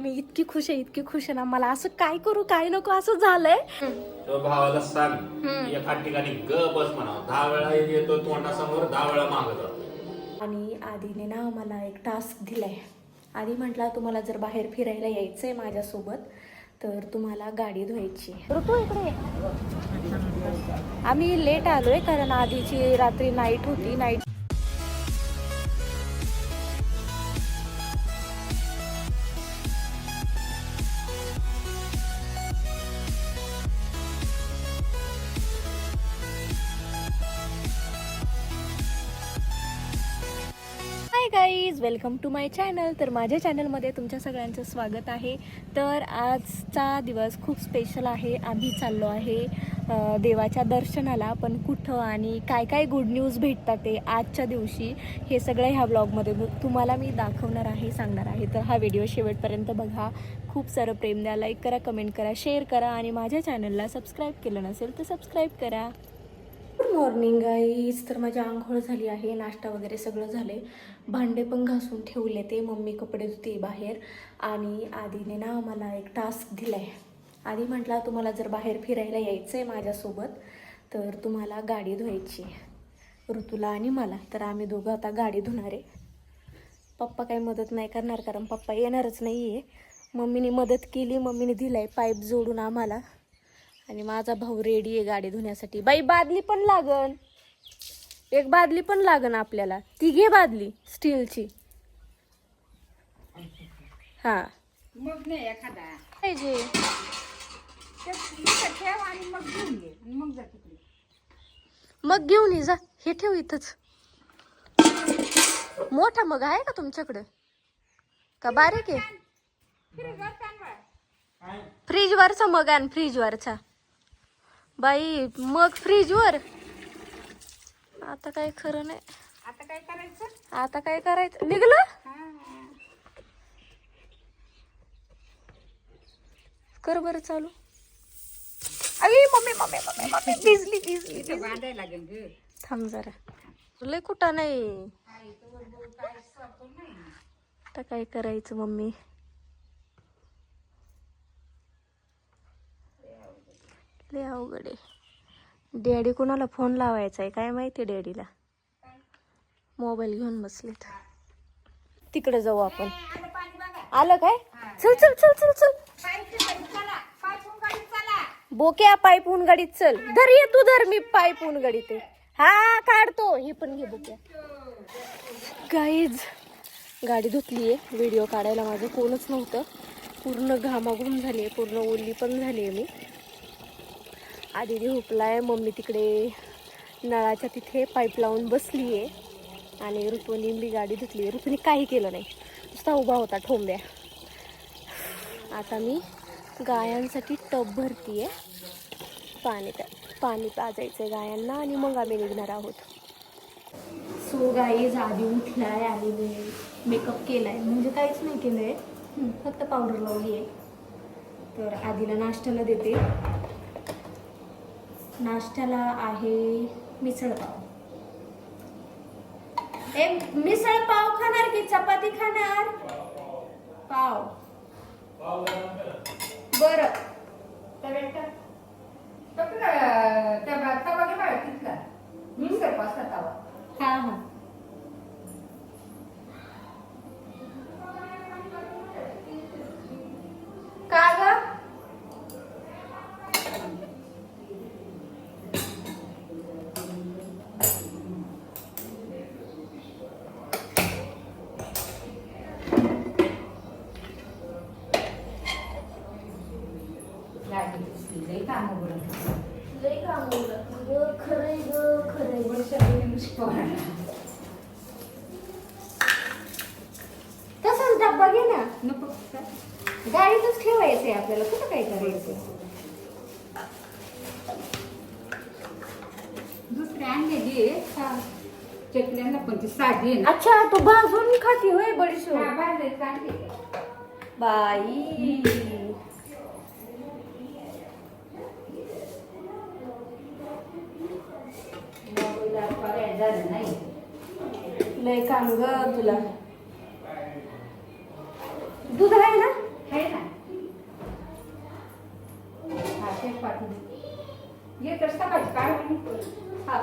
मी इतकी खुश आहे इतकी खुश आहे ना. मला असं काय करू काय नको असं झालंय. तो भावाला सांग एका ठिकाणी ग बस म्हणा दहा वेळा येतो तोंडासमोर दहा वेळा मागत आणि आधीने ना मला एक टास्क दिलाय. आधी म्हटला तुम्हाला जर बाहेर फिरायला यायचंय माझ्यासोबत तर तुम्हाला गाडी धुवायची ऋतू इकडे. आम्ही लेट आलोय कारण आधीची रात्री नाईट होती. Night guys welcome to my channel तर माझ्या चॅनलमध्ये तुमच्या सगळ्यांचं स्वागत आहे. तर आजचा दिवस खूप स्पेशल आहे. आम्ही चाललो आहे देवाच्या दर्शनाला. पण कुठं आणि काय काय गुड न्यूज भेटतात ते आजच्या दिवशी हे सगळं ह्या ब्लॉगमध्ये तुम्हाला मी दाखवणार आहे सांगणार आहे. तर हा व्हिडिओ शेवटपर्यंत बघा. खूप सारं प्रेम द्या. लाईक करा कमेंट करा शेअर करा आणि माझ्या चॅनलला सबस्क्राईब केलं नसेल तर सबस्क्राईब करा. गुड मॉर्निंग गाईज तर माझी आंघोळ झाली आहे नाश्ता वगैरे सगळं झाले भांडे पण घासून ठेवले ते मम्मी कपडे धुते बाहेर. आणि आधीने ना मला एक टास्क दिला आहे आधी म्हटला तुम्हाला जर बाहेर फिरायला यायचं आहे माझ्यासोबत तर तुम्हाला गाडी धुवायची ऋतूला आणि मला. तर आम्ही दोघं आता गाडी धुणार आहे. पप्पा काही मदत नाही करणार कारण पप्पा येणारच नाही आहे मम्मीने मदत केली मम्मीने दिलाय पाईप जोडून आम्हाला. आणि माझा भाऊ रेडी आहे गाडी धुण्यासाठी. बाई बादली पण लागन. एक बादली पण लागन आपल्याला. ती घे बादली स्टीलची हा. मग नाही एखादा. पाहिजे. ठेव आणि मग घेऊन घे आणि मग जा तिकडे. मग घेऊन ये जा. हे ठेव इथंच. मोठा मग आहे का तुमच्याकडं? का बारीक आहे? फ्रीजवरचा मग आण फ्रीजवरचा. बाई मग फ्रीजवर आता काय खरं नाही. आता काय करायचं? आता काय करायचं? निघलं. कर बरं चालू. अरे मम्मी मम्मी मम्मी मम्मी भिजली भिजली ग. थांब जरा. लय कुठं नाही. आता काय करायचं मम्मी? लय अवघड आहे. डॅडी कोणाला फोन लावायचा आहे काय माहिती डॅडीला मोबाईल घेऊन बसलेत. तिकडे जाऊ आपण. आलं काय? चल चल चल चल चल. बोक्या पाईप ऊन गाडीत चल. धर ये तू धर मी पाईप ऊन गाडीत आहे. हा काढतो. हे पण घे बोक्या. गाईज गाडी धुतली आहे व्हिडिओ काढायला माझं कोणच नव्हतं. पूर्ण घामाघूम झाली आहे पूर्ण ओली पण झाली आहे मी. आदिदी हुकला आहे मम्मी तिकडे नळाच्या तिथे पाईप लावून बसली आहे आणि ऋतूनी मी गाडी धुतली. आहे ऋतूने काही केलं नाही. नुसता उभा होता ठोंब्या. आता मी गायांसाठी टब भरती आहे पाणी पाणी पाजायचं आहे गायांना आणि मग आम्ही निघणार आहोत. सो गाईज आधी उठलाय आणि मी मेकअप आहे म्हणजे काहीच नाही केलं आहे फक्त पावडर लावली आहे तर आधीला नाश्त्याला देते. नाश्त्याला आहे मिसळ पाव. ए मिसळ पाव खाणार की चपाती खाणार? पाव. बरं. त्या मिसळ तवा हा हा. डब्बा घे ना. नको गाडीतच ठेवायचंय आपल्याला कुठं काय करायचं? दुसरे आणलेली. चकल्यांना पण ती साधी आहे ना. अच्छा तू भाजून खाती होय बडीशो हा, बाई. लय काम ग तुला. दूध आहे ना? आहे ना हा तेच पाठवून येत असता पाहिजे काय हा.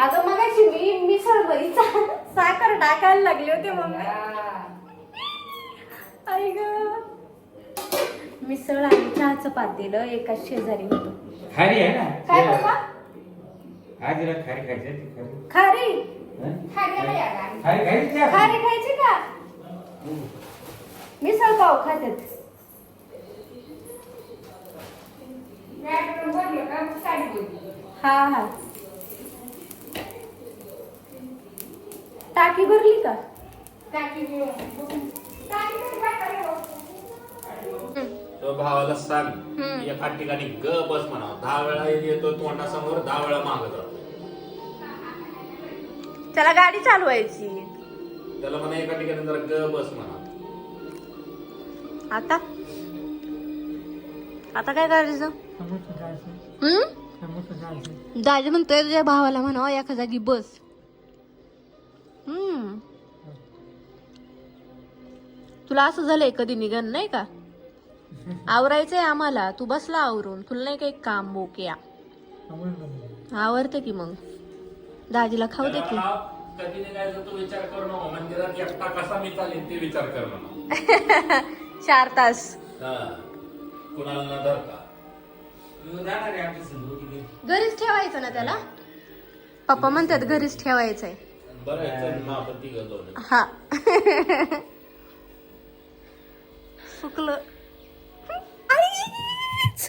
अगं मगाशी मी मिसळ बरी साखर टाकायला लागले होते मग आई ग. मिसळ आणि चहाचं पात दिलं एकाच शेजारी होतो. खारी आहे ना? काय बाबा खारी खायची खारी. खारी. खारी. खायची का? मिसळ पाव बोलली. हा हा. टाकी भरली का? तो भावाला सांग एका ठिकाणी ग बस म्हणा. दहा वेळा येतो तोंडासमोर दहा वेळा मागत राहतो त्याला गाडी चालवायची. त्याला म्हणा एका ठिकाणी जरा ग बस म्हणा. आता? आता काय करायचं? हम्म? दाजी म्हणतोय तुझ्या भावाला म्हणावं एका जागी बस. हम्म. तुला असं झालंय कधी निघन नाही का? आवरायचंय आम्हाला तू बसला आवरून. तुला नाही काही काम बोक्या आवरते की मग. दाजीला खाऊ दे की. कधी निघायचं तो विचार करू नको. मंदिरात एकटा कसा मी चालेल ते विचार कर म्हणा चार तास. हा. कुणाला न धरता तू जाणार आहे आमच्या संग दोघी. घरीच ठेवायचं ना त्याला? पप्पा म्हणतात घरीच ठेवायचंय. बरं आहे, चल मग आपण तिघं जाऊ हा. आईच!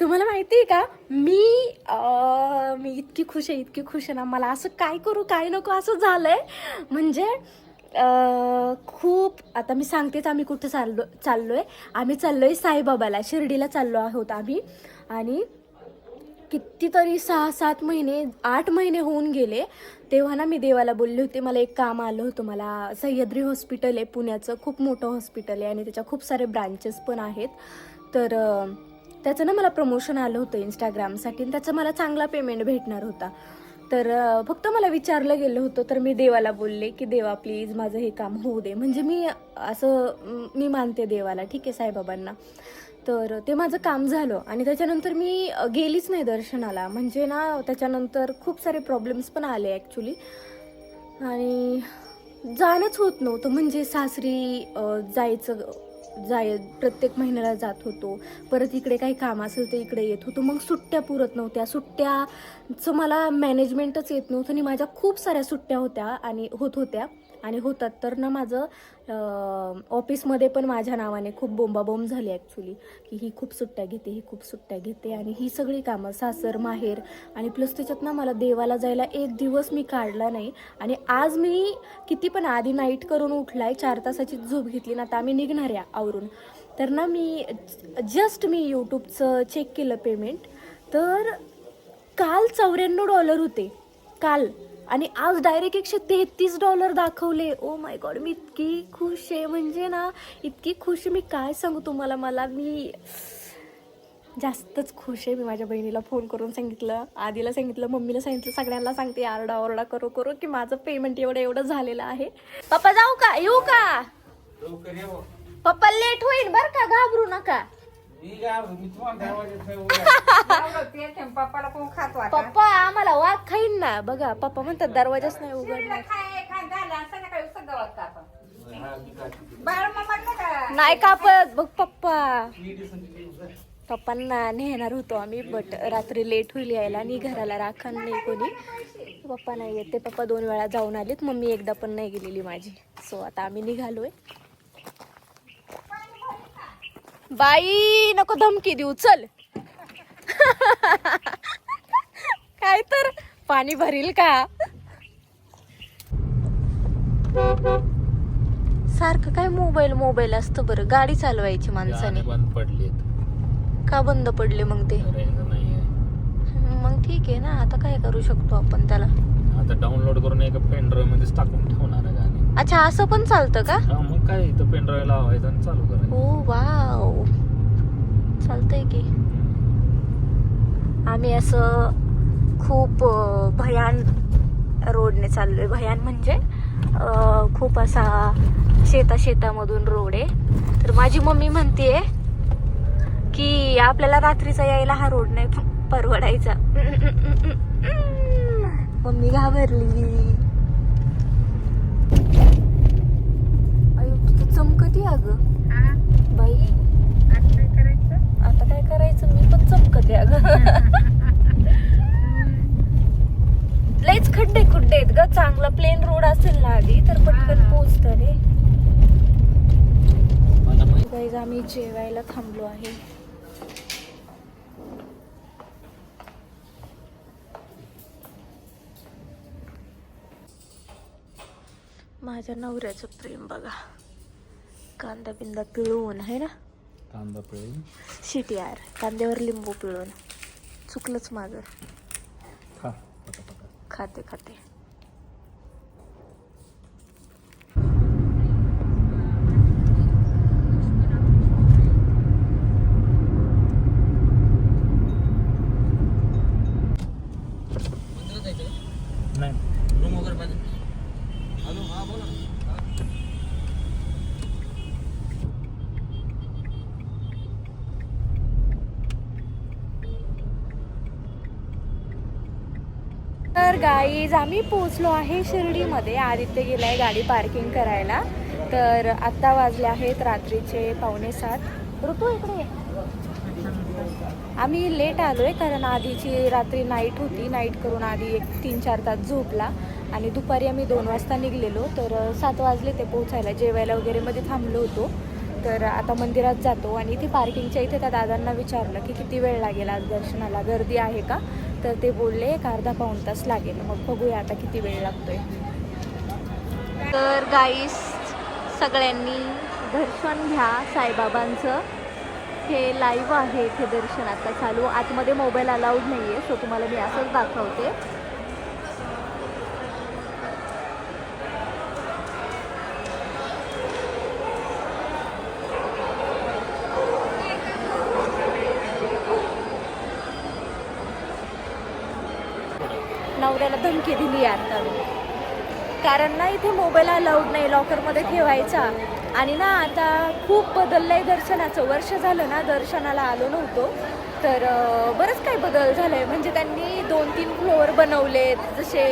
तुम्हाला माहिती आहे का? मी अं, मी इतकी खुश आहे इतकी खुश आहे ना. मला असं काय करू काय नको असं झालंय. म्हणजे खूप आता मी सांगतेच आम्ही कुठं चाललो चाललो आहे आम्ही चाललो आहे साईबाबाला शिर्डीला चाललो आहोत आम्ही. आणि कितीतरी सहा सात महिने आठ महिने होऊन गेले. तेव्हा ना मी देवाला बोलले होते मला एक काम आलं होतं मला सह्याद्री हॉस्पिटल आहे पुण्याचं खूप मोठं हॉस्पिटल आहे आणि त्याच्या खूप सारे ब्रांचेस पण आहेत. तर त्याचं ना मला प्रमोशन आलं होतं इंस्टाग्रामसाठी आणि त्याचा मला चांगला पेमेंट भेटणार होता. तर फक्त मला विचारलं गेलं होतं तर मी देवाला बोलले की देवा प्लीज माझं हे काम होऊ दे. म्हणजे मी असं मी मानते देवाला. ठीक आहे साईबाबांना. तर ते माझं काम झालं आणि त्याच्यानंतर मी गेलीच नाही दर्शनाला. म्हणजे ना त्याच्यानंतर खूप सारे प्रॉब्लेम्स पण आले ॲक्च्युली आणि जाणंच होत नव्हतं. म्हणजे सासरी जायचं जाय प्रत्येक महिन्याला जात होतो. परत इकडे काही काम असेल तर इकडे येत होतो. मग सुट्ट्या पुरत नव्हत्या. सुट्ट्याचं मला मॅनेजमेंटच येत नव्हतं आणि माझ्या खूप साऱ्या सुट्ट्या होत्या आणि होत होत्या. आणि होतात. तर ना माझं ऑफिसमध्ये पण माझ्या नावाने खूप बोंबाबोंब झाली ॲक्च्युली की ही खूप सुट्ट्या घेते ही खूप सुट्ट्या घेते आणि ही सगळी कामं सासर माहेर आणि प्लस त्याच्यात ना मला देवाला जायला एक दिवस मी काढला नाही आणि आज मी किती पण आधी नाईट करून उठलाय चार तासाची झोप घेतली ना आता आम्ही निघणार आहे आवरून. तर ना मी जस्ट मी यूट्यूबचं चेक केलं पेमेंट तर काल चौऱ्याण्णव डॉलर होते. काल. आणि आज डायरेक्ट एकशे तेहतीस डॉलर दाखवले. ओ माय गॉड मी इतकी खुश आहे. म्हणजे ना इतकी खुश मी काय सांगू तुम्हाला? मला मी जास्तच खुश आहे. मी माझ्या बहिणीला फोन करून सांगितलं आधीला सांगितलं मम्मीला सांगितलं सगळ्यांना सांगते आरडा ओरडा करू करू की माझं पेमेंट एवढं एवढं झालेलं आहे. पप्पा जाऊ का? येऊ का? बुवा. पप्पा लेट होईल बर का? घाबरू नका. नाही पप्पाला कोण खातो पप्पा आम्हाला वाघ खाईन ना. बघा पप्पा म्हणतात दरवाजाच नाही उघडणार खाय खाय झाला संध्याकाळी सगळं वाजता आपण. बाळ मग का? नाही कापत बघ पप्पा? पप्पांना नेणार होतो आम्ही बट रात्री लेट होईल यायला आणि घराला राखण नाही कोणी. पप्पा नाही येत ते पप्पा दोन वेळा जाऊन आलेत मम्मी एकदा पण नाही गेलेली माझी. सो आता आम्ही निघालोय. बाई नको धमकी देऊ चल. काय तर पाणी भरील का? सारखं काय मोबाईल मोबाईल असतं बरं. गाडी चालवायची माणसाने. बंद का बंद पडले मग ते? मग ठीक आहे ना आता काय करू शकतो आपण त्याला? आता डाउनलोड करून एका पेनड्राईव्हमध्ये टाकून ठेवणार गाणे. अच्छा असं पण चालतं का? काय इथं पेनड्राईव्ह लावायचं आणि चालू करायचं. Oh wow. चालतंय की. आम्ही असं खूप भयान रोडने चाललोय. भयान म्हणजे खूप असा शेता शेतामधून रोड. आहे तर माझी मम्मी म्हणतेय की आपल्याला रात्रीचा यायला हा रोड नाही परवडायचा. मम्मी घाबरली. चमकती अगं. बाई. आता काय करायचं? मी पण चमकते अगं. लयच खड्डे खुड्डे आहेत ग. चांगला प्लेन रोड असेल ना आधी तर पटकन पोहोचत रे. गाईज आम्ही जेवायला थांबलो आहे. माझ्या नवऱ्याचं प्रेम बघा. कांदा बिंदा पिळवून आहे ना? कांदा पिळून. शिटी यार कांद्यावर लिंबू पिळून. चुकलंच माझं. खा खाते खाते. गाईज आम्ही पोचलो आहे शिर्डीमध्ये. आदित्य गेलाय गाडी पार्किंग करायला. तर आत्ता वाजले आहेत रात्रीचे पावणे सात. ऋतू इकडे आम्ही लेट आलोय कारण आधीची रात्री नाईट होती. नाईट करून आधी एक तीन चार तास झोपला. आणि दुपारी आम्ही दोन वाजता निघलेलो. तर सात वाजले ते पोचायला जेवायला वगैरे मध्ये थांबलो होतो. तर आता मंदिरात जातो. आणि इथे पार्किंगच्या इथे त्या दादांना विचारलं की किती वेळ लागेल आज दर्शनाला? गर्दी आहे का? तर ते बोलले एक अर्धा पाऊण तास लागेल. मग बघूया आता किती वेळ लागतोय. तर गाईस सगळ्यांनी दर्शन घ्या साईबाबांचं. हे लाईव्ह आहे इथे दर्शन आता चालू. आतमध्ये मोबाईल अलाउड नाही आहे सो तुम्हाला मी असंच दाखवते. धमकी दिली आता कारण ना इथे मोबाईल अलाउड नाही लॉकरमध्ये ठेवायचा. आणि ना आता खूप बदललंय दर्शनाचं. वर्ष झालं ना दर्शनाला आलो नव्हतो. तर बरंच काही बदल झालंय. म्हणजे त्यांनी दोन तीन फ्लोअर बनवलेत. जसे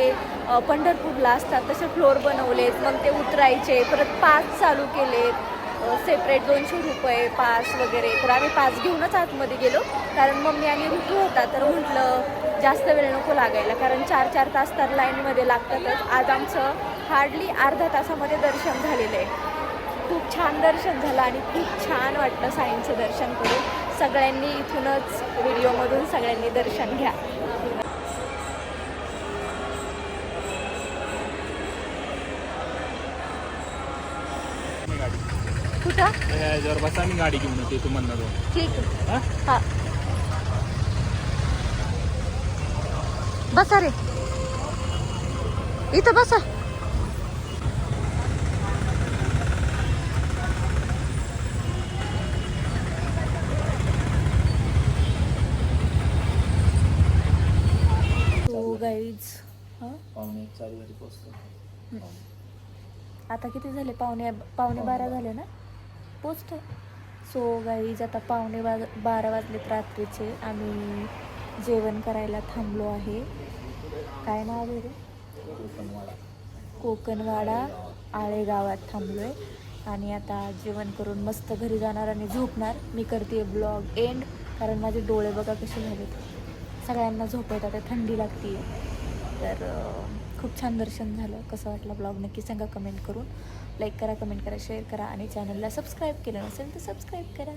पंढरपूरला असतात तसे फ्लोअर बनवलेत. मग ते उतरायचे. परत पास चालू केलेत. सेपरेट दोनशे रुपये पास वगैरे. तर आम्ही पास घेऊनच आतमध्ये गेलो. कारण मम्मी आणि ऋतू होता. तर म्हटलं जास्त वेळ नको लागायला कारण चार चार तास तर लाईनमध्ये लागतातच. आज आमचं हार्डली अर्धा तासामध्ये दर्शन झालेलं आहे. खूप छान दर्शन झालं आणि खूप छान वाटलं साईंचं दर्शन करून. सगळ्यांनी इथूनच व्हिडिओमधून सगळ्यांनी दर्शन घ्या. कुठं? जर बसा मी गाडी घेऊन येते तू म्हणणार ठीक आहे. हा? बसा रे. इथं बसा. पोचतो आता किती झाले? पावणे पावणे बारा झाले ना? पोचतो सो गाईज आता पावणे बा बारा वाजलेत रात्रीचे. आम्ही जेवण करायला थांबलो आहे. काय नाव आहे रे? कोकणवाडा. आळे गावात थांबलो आहे आणि आता जेवण करून मस्त घरी जाणार आणि झोपणार. मी करते ब्लॉग एंड कारण माझे डोळे बघा कसे झालेत. सगळ्यांना झोप येतात आता थंडी लागते तर खूप छान दर्शन झालं. कसं वाटलं ब्लॉग नक्की सांगा कमेंट करून. लाईक करा कमेंट करा शेअर करा आणि चॅनलला सबस्क्राईब केलं नसेल तर सबस्क्राईब करा.